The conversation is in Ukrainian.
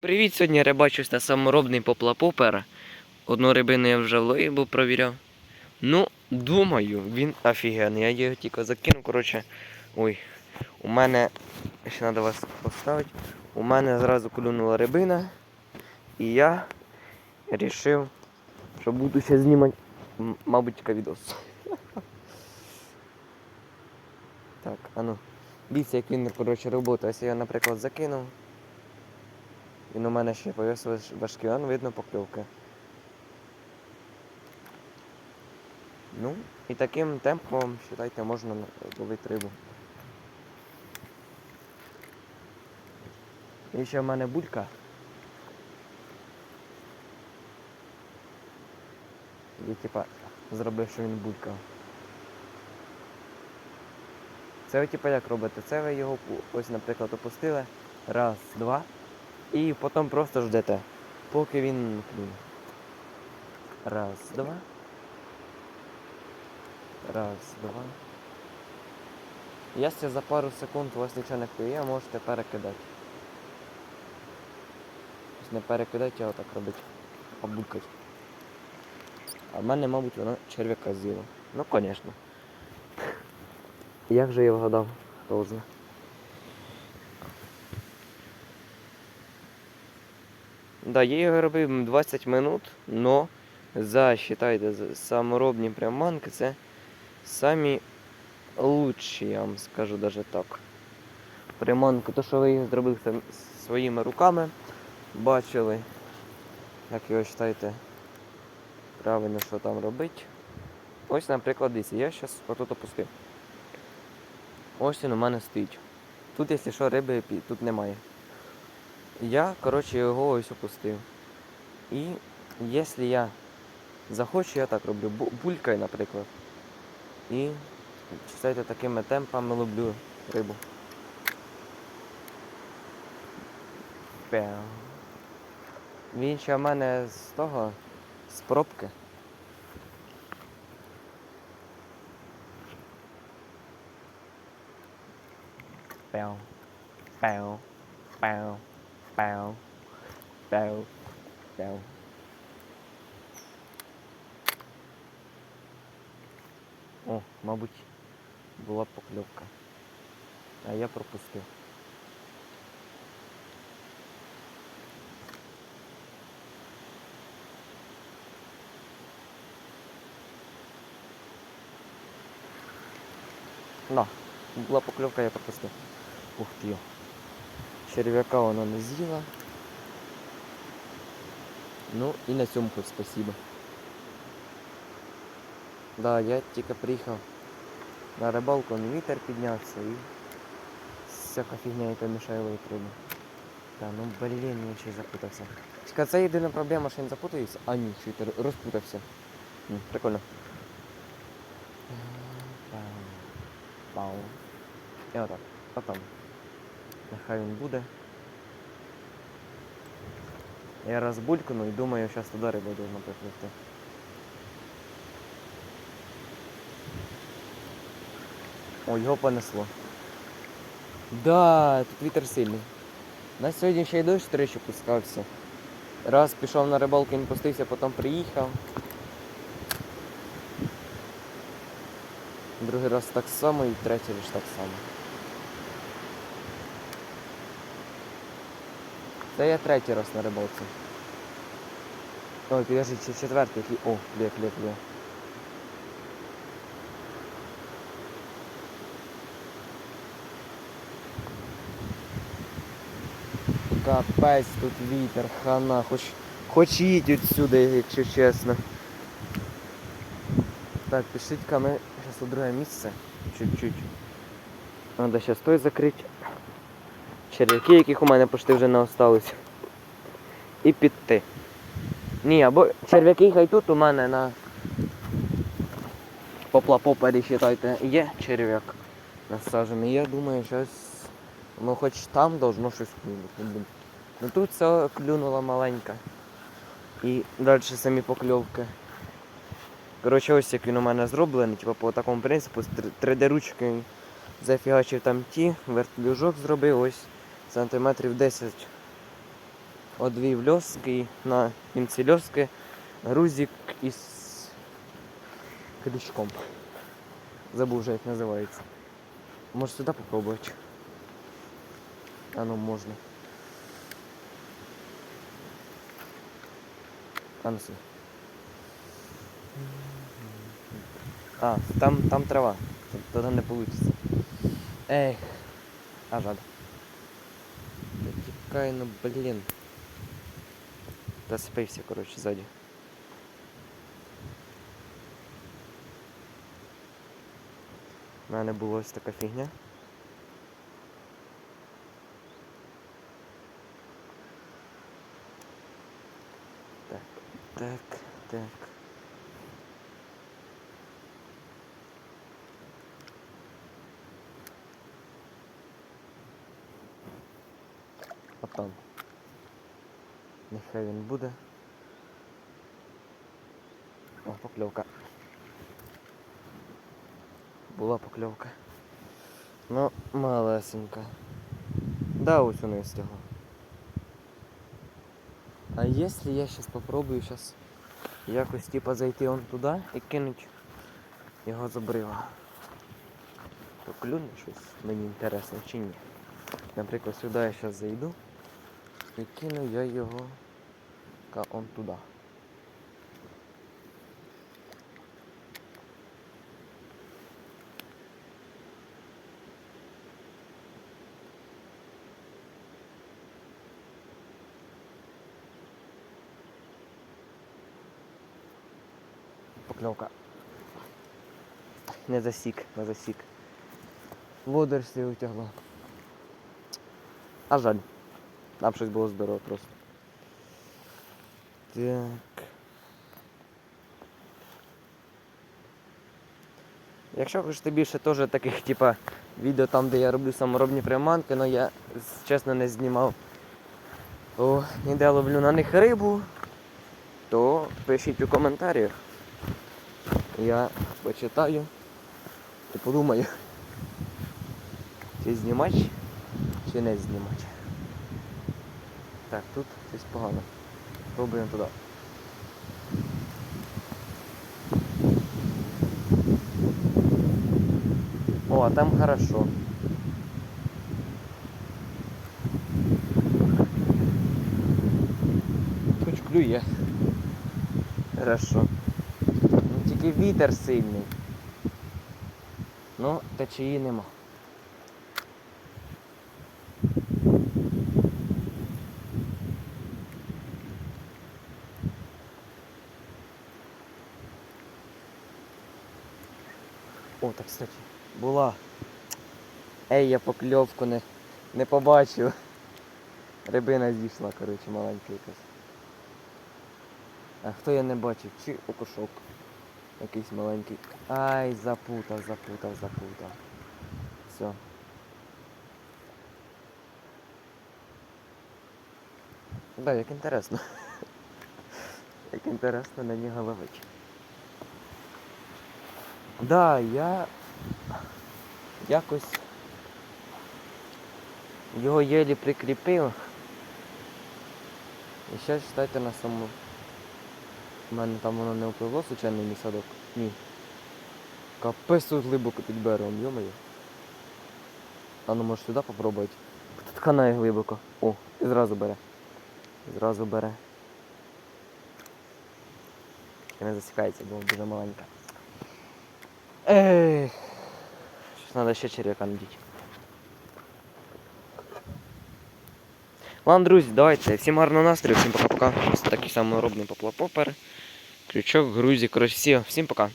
Привіт, сьогодні рибачусь на саморобний поплапопер. Одну рибину я вже в лоїбу провіряв. Ну, думаю, він офігенний. Я його тільки закинув. Коротше, ой, у мене ще треба вас поставити. У мене зразу клюнула рибина. І я вирішив, що буду ще знімати, мабуть, тільки відос. Так, а ну. Дивіться, як він, коротше, робота. Ось я, наприклад, закинув. Він у мене ще повис важ- важкий, он видно покльовки. Ну, і таким темпом, вважайте, можна на- ловити рибу. І ще в мене булька. І типа зробив, що він булькав. Це ви типа як робите? Це ви його ось, наприклад, опустили. Раз, два. І потім просто ждете, поки він. Раз, два. Раз, два. Якщо за пару секунд у вас нічого не клює, можете перекидати. Ось не перекидати, а отак робити. Побулькати. А в мене, мабуть, воно черв'яка з'їла. Ну, звісно. Як же я вгадав, хто знає. Да, я його робив 20 минут, но за, считайте, саморобні приманки це самі лучші, я вам скажу даже так. Приманки, то що ви їх зробили своїми руками, бачили, як його вважаєте, правильно, що там робити. Ось, наприклад, дивіться, я зараз отут опустив. Ось він у мене стоїть. Тут, якщо що, риби тут немає. Я, коротше, його ось опустив. І якщо я захочу, я так роблю. Бу- Булькаю, наприклад. І читайте такими темпами ловлю рибу. Пяу. Він ще в мене з того, з пробки. Пяу. Пяу. Пяу. Пяу. Пяу. Пяу. О, мабуть, була покльовка. А я пропустив. На, була покльовка, я пропустив. Ух ти. Черв'яка вона не з'їла. Ну і на цьому хоч спасибо. Да, я тільки приїхав на рибалку, он вітер піднявся і всяка фігня, яка мішає ловити рибу. Та, ну блін, я ще й запутався. Чекай, це єдина проблема, що я не запутаюся. А ні, що я розпутався. М, прикольно. Пау. Пау. І отак. Отам. Нехай він буде. Я розбулькну і думаю, зараз туди риба должна припливти. О, його понесло. Да, тут вітер сильний. На сьогодні ще й дощ тричі пускався. Раз пішов на рибалку, він пустився, потім приїхав. Другий раз так само і третій ж так само. Це я третій раз на рибалці. Ой, підожди, чи четвертий. О, клє, клє, клє. Капець тут вітер, хана, хоч, хоч їдь відсюди, якщо чесно. Так, пишіть-ка ми зараз у друге місце. Чуть-чуть. Надо зараз той закрити. Черв'яки, яких у мене почти вже не осталось. І піти. Ні, або черв'яки хай тут у мене на попла-попері, считайте, є черв'як насаджений. Я думаю, щось ну хоч там должно щось клюнути. Ну тут все клюнула маленька. І далі самі покльовки. Коротше, ось як він у мене зроблений, типу по такому принципу, з 3D ручки зафігачив там ті, вертлюжок зробив ось сантиметрів 10 одвів льоски на кінці льоски грузик із крючком. Забув вже як називається. Може сюди попробувати? А ну можна. А ну сюди. А, там, там трава. Тогда не получится. Эх. А жаль. Ну блін. Зацепився, коротше, ззаді. У мене була ось фігня. Так, так, так. Отам. Нехай він буде. О, покльовка. Була покльовка. Ну, малесенька. Да, ось і стегло. А если я сейчас попробую сейчас якось типа зайти он туди і кинуть його з обрива, то клюне щось мені інтересно чи ні. Наприклад, сюди я зараз зайду і кину я його ка он туди. Покльовка. Не засік, не засік. Водорслі утягло. А жаль. Там щось було здорово просто. Так. Якщо хочете більше теж таких типа відео там, де я роблю саморобні приманки, але я чесно не знімав. О, ніде ловлю на них рибу, то пишіть у коментарях. Я почитаю і подумаю, чи знімати, чи не знімати. Так, тут щось погано. Пробуємо туди. О, а там хорошо. Хоч клює. Хорошо. Ну, тільки вітер сильний. Ну, течії нема. Так, кстати, була. Ей, я покльовку не, не побачив. Рибина зійшла, коротше, маленька якась. А хто я не бачив? Чи окушок? Якийсь маленький. Ай, запутав, запутав, запутав. Все. Да, як інтересно. Як інтересно на нього ловить. Да, я якось його єлі прикріпив. І ще читайте на самому. У мене там воно не впливло, случайно мій садок? Ні. Капець тут глибоко під берегом, йомаю. А ну може сюди попробувати. Тут канає глибоко. О, і зразу бере. Зразу бере. І не засікається, бо дуже маленька. Ех. Сейчас треба ще черв'яка надіти. Ладно, друзі, давайте. Всім гарного настрою, всім пока-пока. Такий саморобний поплапопер. Крючок, грузі, коротше, всі. Всім пока.